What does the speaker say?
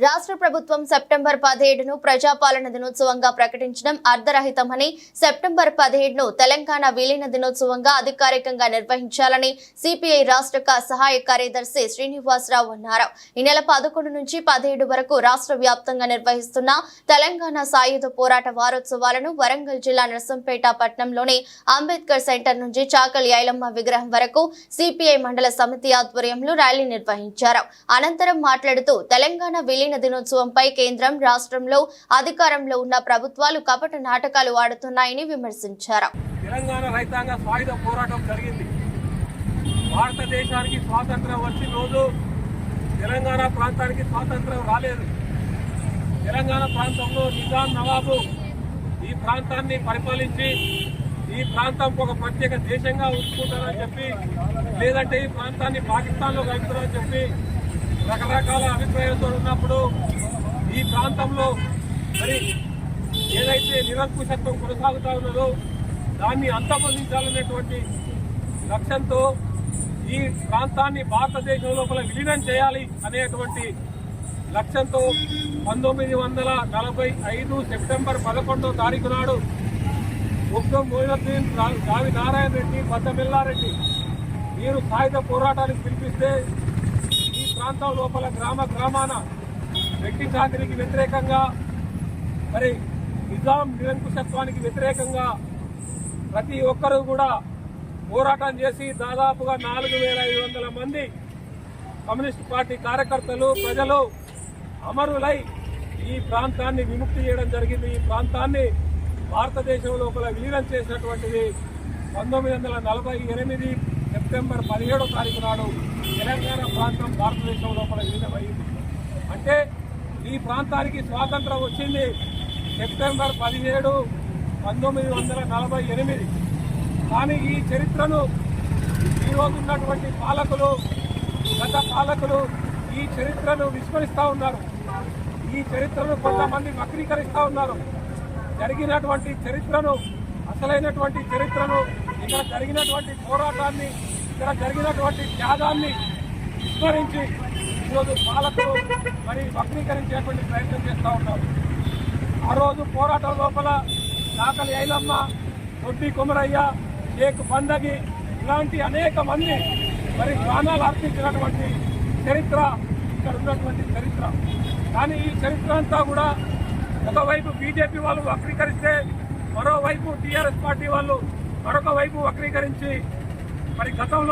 రాష్ట్ర ప్రభుత్వం సెప్టెంబర్ పదిహేడును ప్రజాపాలన దినోత్సవంగా ప్రకటించడం అర్ధరహితమని సెప్టెంబర్ పదిహేడును తెలంగాణ విలీన దినోత్సవంగా అధికారికంగా నిర్వహించాలని సిపిఐ రాష్ట్ర సహాయ కార్యదర్శి శ్రీనివాసరావు అన్నారు. ఈ నెల పదకొండు నుంచి పదిహేడు వరకు రాష్ట్ర వ్యాప్తంగా నిర్వహిస్తున్న తెలంగాణ సాయుధ పోరాట వారోత్సవాలను వరంగల్ జిల్లా నరసంపేట పట్టణంలోని అంబేద్కర్ సెంటర్ నుంచి చాకలి ఐలమ్మ విగ్రహం వరకు సిపిఐ మండల సమితి ఆధ్వర్యంలో ర్యాలీ నిర్వహించారు. అనంతరం మాట్లాడుతూ తెలంగాణ విలీన దినోత్సవంపై కేంద్రం రాష్ట్రంలో అధికారంలో ఉన్న ప్రభుత్వాలు కపట నాటకాలు ఆడుతున్నాయని విమర్శించారు. తెలంగాణ రైతాంగ సాయుధ పోరాటం జరిగింది. భారతదేశానికి స్వాతంత్రం వచ్చిన రోజు తెలంగాణ ప్రాంతానికి స్వాతంత్రం రాలేదు. తెలంగాణ ప్రాంతంలో నిజాం నవాబు ఈ ప్రాంతాన్ని పరిపాలించి ఈ ప్రాంతం ఒక ప్రత్యేక దేశంగా ఉంచుకుంటారని చెప్పి లేదంటే ఈ ప్రాంతాన్ని పాకిస్తాన్లో కలుపుతారని చెప్పి రకరకాల అభిప్రాయాలతో ఉన్నప్పుడు ఈ ప్రాంతంలో మరి ఏదైతే నిరంకుశత్వం కొనసాగుతా ఉన్నదో దాన్ని అంతమొందించాలనేటువంటి లక్ష్యంతో ఈ ప్రాంతాన్ని భారతదేశం లోపల విలీనం చేయాలి అనేటువంటి లక్ష్యంతో పంతొమ్మిది వందల నలభై ఐదు సెప్టెంబర్ పదకొండో తారీఖు నాడు ఉగ్గం మోయినుద్దీన్ దావి రావి నారాయణ రెడ్డి బద్దమిల్లారెడ్డి మీరు సాయుధ పోరాటానికి పిలిపిస్తే ప్రాంతం లోపల గ్రామ గ్రామాన వ్యక్తి చాకరికి వ్యతిరేకంగా మరి నిజాం నిరంకుశత్వానికి వ్యతిరేకంగా ప్రతి ఒక్కరూ కూడా పోరాటం చేసి దాదాపుగా నాలుగు వేల ఐదు వందల మంది కమ్యూనిస్ట్ పార్టీ కార్యకర్తలు ప్రజలు అమరులై ఈ ప్రాంతాన్ని విముక్తి చేయడం జరిగింది. ఈ ప్రాంతాన్ని భారతదేశం లోపల విలీనం చేసినటువంటిది పంతొమ్మిది వందల నలభై ఎనిమిది సెప్టెంబర్ పదిహేడో తారీఖు నాడు తెలంగాణ ప్రాంతం భారతదేశం లోపల విలీనమైంది అంటే ఈ ప్రాంతానికి స్వాతంత్రం వచ్చింది సెప్టెంబర్ పదిహేడు పంతొమ్మిది వందల నలభై ఎనిమిది. కానీ ఈ చరిత్రను ఈరోజు ఉన్నటువంటి పాలకులు గత పాలకులు ఈ చరిత్రను విస్మరిస్తూ ఉన్నారు. ఈ చరిత్రను కొంతమంది వక్రీకరిస్తూ ఉన్నారు. జరిగినటువంటి చరిత్రను అసలైనటువంటి చరిత్రను ఇక్కడ జరిగినటువంటి పోరాటాన్ని ఇక్కడ జరిగినటువంటి త్యాగాన్ని విస్మరించి ఈరోజు పాలకులు మరి వక్రీకరించేటువంటి ప్రయత్నం చేస్తూ ఉన్నారు ఆ రోజు పోరాటం లోపల నాకలి ఐలమ్మ దొడ్డి కుమరయ్య షేక్ బందగి ఇలాంటి అనేక మంది మరి ప్రాణాలు అర్పించినటువంటి చరిత్ర ఇక్కడ ఉన్నటువంటి చరిత్ర. కానీ ఈ చరిత్ర అంతా కూడా ఒకవైపు బీజేపీ వాళ్ళు వక్రీకరిస్తే మరోవైపు టీఆర్ఎస్ పార్టీ వాళ్ళు మరొక వైపు వక్రీకరించి మరి గతంలో